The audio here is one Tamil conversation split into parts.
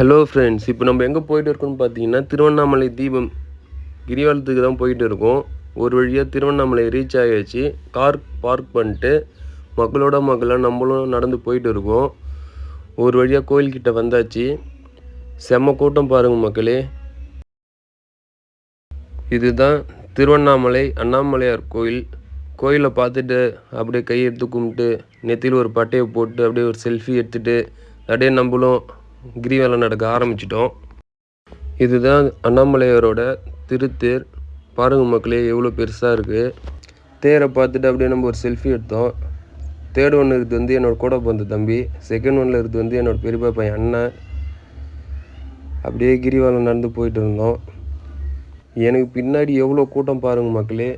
ஹலோ ஃப்ரெண்ட்ஸ் இப்போ நம்ம எங்கே போயிட்டு இருக்கோம்னு பார்த்தீங்கன்னா திருவண்ணாமலை தீபம் கிரிவலத்துக்கு தான் போயிட்டு இருக்கோம். ஒரு வழியாக திருவண்ணாமலை ரீச் ஆகியாச்சு கார் பார்க் பண்ணிட்டு மக்களோட மக்களாக நம்மளும் நடந்து போயிட்டு இருக்கோம். ஒரு வழியாக கோயில்கிட்ட வந்தாச்சு. செம்ம கூட்டம் பாருங்கள் மக்களே. இதுதான் திருவண்ணாமலை அண்ணாமலையார் கோயில். கோயிலை பார்த்துட்டு அப்படியே கையெடுத்து கும்பிட்டு நெத்தியில் ஒரு பட்டையை போட்டு அப்படியே ஒரு செல்ஃபி எடுத்துகிட்டு அப்படியே நம்மளும் கிரிவலம் நடக்க ஆரம்பிச்சிட்டோம். இதுதான் அண்ணாமலையாரோட திருத்தேர். பாருங்க மக்களே எவ்வளோ பெருசாக இருக்குது தேரை பார்த்துட்டு அப்படியே நம்ம ஒரு செல்ஃபி எடுத்தோம். தேர்ட் ஒன்று இருக்குது வந்து என்னோட கூட பிறந்த தம்பி. செகண்ட் ஒன்ல இருக்குது வந்து என்னோட பெரியப்பா பையன் அண்ணன். அப்படியே கிரிவலம் நடந்து போயிட்டு இருந்தோம். எனக்கு பின்னாடி எவ்வளோ கூட்டம் பாருங்கள் மக்களே.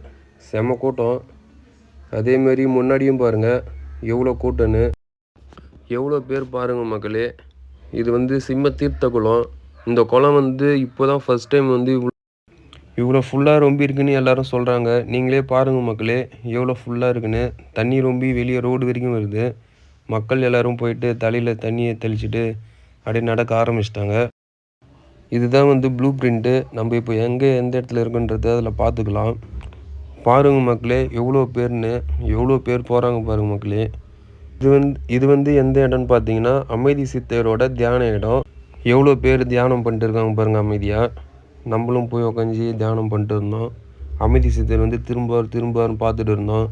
செம கூட்டம். அதேமாரி முன்னாடியும் பாருங்கள் எவ்வளோ கூட்டம்னு. எவ்வளோ பேர் பாருங்கள் மக்களே. இது வந்து சிம்ம தீர்த்த குளம். இந்த குளம் வந்து இப்போ தான் ஃபஸ்ட் டைம் வந்து இவ்வளோ இவ்வளோ ஃபுல்லாக ரொம்ப இருக்குன்னு எல்லாரும் சொல்கிறாங்க நீங்களே பாருங்கள் மக்களே எவ்வளோ ஃபுல்லாக இருக்குன்னு. தண்ணி ரொம்ப வெளியே ரோடு வரைக்கும் வருது. மக்கள் எல்லோரும் போயிட்டு தலையில் தண்ணியை தெளிச்சுட்டு அப்படியே நடக்க ஆரம்பிச்சிட்டாங்க. இதுதான் வந்து ப்ளூ பிரிண்ட்டு நம்ம இப்போ எங்கே எந்த இடத்துல இருக்குன்றது அதில் பார்த்துக்கலாம். பாருங்கள் மக்களே எவ்வளோ பேர்னு எவ்வளோ பேர் போகிறாங்க பாருங்கள் மக்களே. இது வந்து இது வந்து எந்த இடம்னு பார்த்தீங்கன்னா அமைதி சித்தரோட தியான இடம். எவ்வளோ பேர் தியானம் பண்ணிட்டு இருக்காங்க பாருங்கள் அமைதியாக நம்மளும் போய் உக்காஞ்சி தியானம் பண்ணிட்டு இருந்தோம். அமைதி சித்தர் வந்து திரும்ப திரும்பன்னு பார்த்துட்டு இருந்தோம்.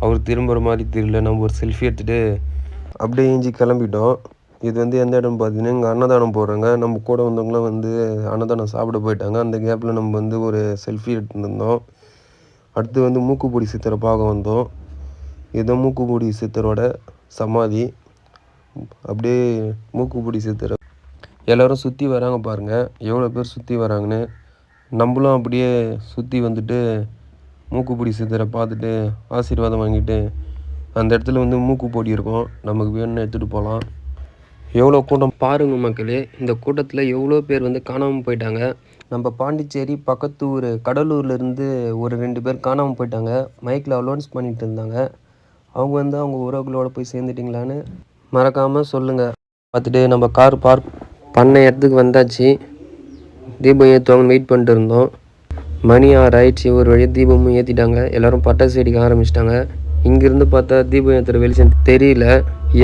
அவர் திரும்புகிற மாதிரி தெரியல நம்ம ஒரு செல்ஃபி எடுத்துகிட்டு அப்படியே ஏஞ்சி கிளம்பிட்டோம். இது வந்து எந்த இடம் பார்த்தீங்கன்னா இங்கே அன்னதானம் போடுறாங்க. நம்ம கூட வந்தவங்களாம் வந்து அன்னதானம் சாப்பிட போயிட்டாங்க. அந்த கேப்பில் நம்ம வந்து ஒரு செல்ஃபி எடுத்துருந்தோம் இருந்தோம். அடுத்து வந்து மூக்குப்பொடி சித்தரை பார்க்க வந்தோம். இதுதான் மூக்குப்பொடி சித்தரோட சமாதி. அப்படியே மூக்குப்பொடி சித்தரை. எல்லோரும் சுற்றி வராங்க பாருங்கள் எவ்வளோ பேர் சுற்றி வராங்கன்னு. நம்மளும் அப்படியே சுற்றி வந்துட்டு மூக்குப்பொடி சித்தரை பார்த்துட்டு ஆசீர்வாதம் வாங்கிட்டு அந்த இடத்துல வந்து மூக்குப்பொடி இருக்கும். நமக்கு வேணும்னு எடுத்துகிட்டு போகலாம் எவ்வளோ கூட்டம் பாருங்கள் மக்களே. இந்த கூட்டத்தில் எவ்வளோ பேர் வந்து காணாமல் போயிட்டாங்க. நம்ம பாண்டிச்சேரி பக்கத்து ஊர் கடலூர்லேருந்து ஒரு ரெண்டு பேர் காணாமல் போயிட்டாங்க. மைக்கில் அலோன்ஸ் பண்ணிகிட்டு இருந்தாங்க. அவங்க வந்து அவங்க உறவுகளோட போய் சேர்ந்துட்டிங்களான்னு மறக்காமல் சொல்லுங்கள் பார்த்துட்டு நம்ம கார் பார்க் பண்ண இடத்துக்கு வந்தாச்சு. தீபம் ஏற்றுவாங்கன்னு வெயிட் பண்ணிட்டு இருந்தோம். மணி ஆறு ஆயிடுச்சு ஒரு வழியாக தீபமும் ஏற்றிட்டாங்க எல்லோரும் பட்டாசு வெடிக்க ஆரம்பிச்சிட்டாங்க. இங்கேருந்து பார்த்தா தீபம் ஏற்றுற வெளிச்சம் தெரியல.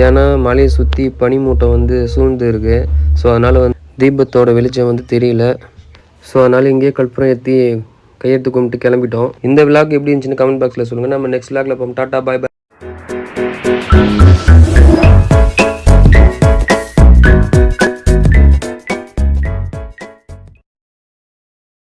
ஏன்னா மலையை சுற்றி பனிமூட்டம் வந்து சூழ்ந்து இருக்குது ஸோ அதனால் வந்து தீபத்தோட வெளிச்சம் வந்து தெரியல. ஸோ அதனால் இங்கேயே கற்பூரம் ஏற்றி கையெழுத்து கும்பிட்டு கிளம்பிட்டோம். இந்த விழாக்கு எப்படி இருந்துச்சுன்னு கமெண்ட் பாக்ஸில் சொல்லுங்கள் நம்ம நெக்ஸ்ட் விழாக்கில் போகும் டாட்டா பாய் பாய்